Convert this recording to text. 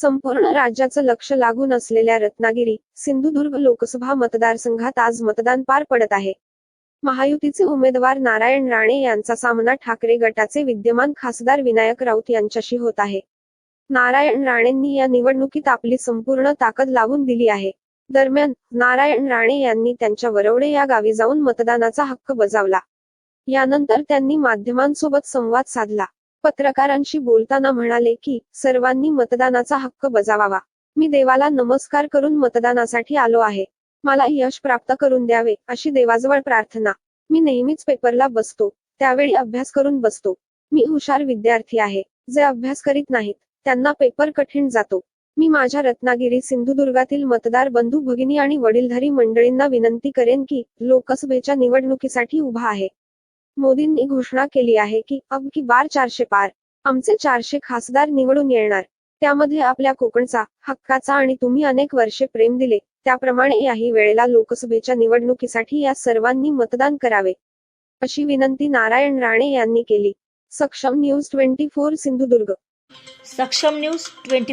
संपूर्ण राज्याचं लक्ष लागून असलेल्या रत्नागिरी सिंधुदुर्ग लोकसभा मतदारसंघात आज मतदान पार पडत आहे. महायुतीचे उमेदवार नारायण राणे यांचा सामना ठाकरे गटाचे विद्यमान खासदार विनायक राऊत यांच्याशी होत आहे. नारायण राणेंनी या निवडणुकीत आपली संपूर्ण ताकद लावून दिली आहे. दरम्यान नारायण राणे यांनी त्यांच्या वरवडे या गावी जाऊन मतदानाचा हक्क बजावला. यानंतर त्यांनी माध्यमांसोबत संवाद साधला. पत्रकारांशी बोलताना म्हणाले की सर्वांनी मतदानाचा हक्क बजावावा. मी देवाला नमस्कार करून मतदानासाठी आलो आहे. मला यश प्राप्त करून द्यावे अशी देवाजवळ प्रार्थना. मी नेहमीच पेपरला बसतो त्यावेळी अभ्यास करून बसतो. मी हुशार विद्यार्थी आहे जे अभ्यास करीत नाहीत त्यांना पेपर कठीण जातो. मी माझ्या रत्नागिरी सिंधुदुर्गातील मतदार बंधू भगिनी आणि वडीलधारी मंडळींना विनंती करेन की लोकसभेच्या निवडणुकीसाठी उभा आहे. मोदींनी घोषणा केली आहे की अब की बार चारशे पार. आमचे चारशे खासदार निवडून येणार. त्यामध्ये आपल्या कोकणचा हक्काचा आणि तुम्ही अनेक वर्षे प्रेम दिले त्याप्रमाणे याही वेळेला लोकसभेच्या निवडणुकीसाठी या सर्वांनी मतदान करावे. अशी विनंती नारायण राणे यांनी केली. सक्षम न्यूज ट्वेंटी फोर सिंधुदुर्ग. सक्षम न्यूज ट्वेंटी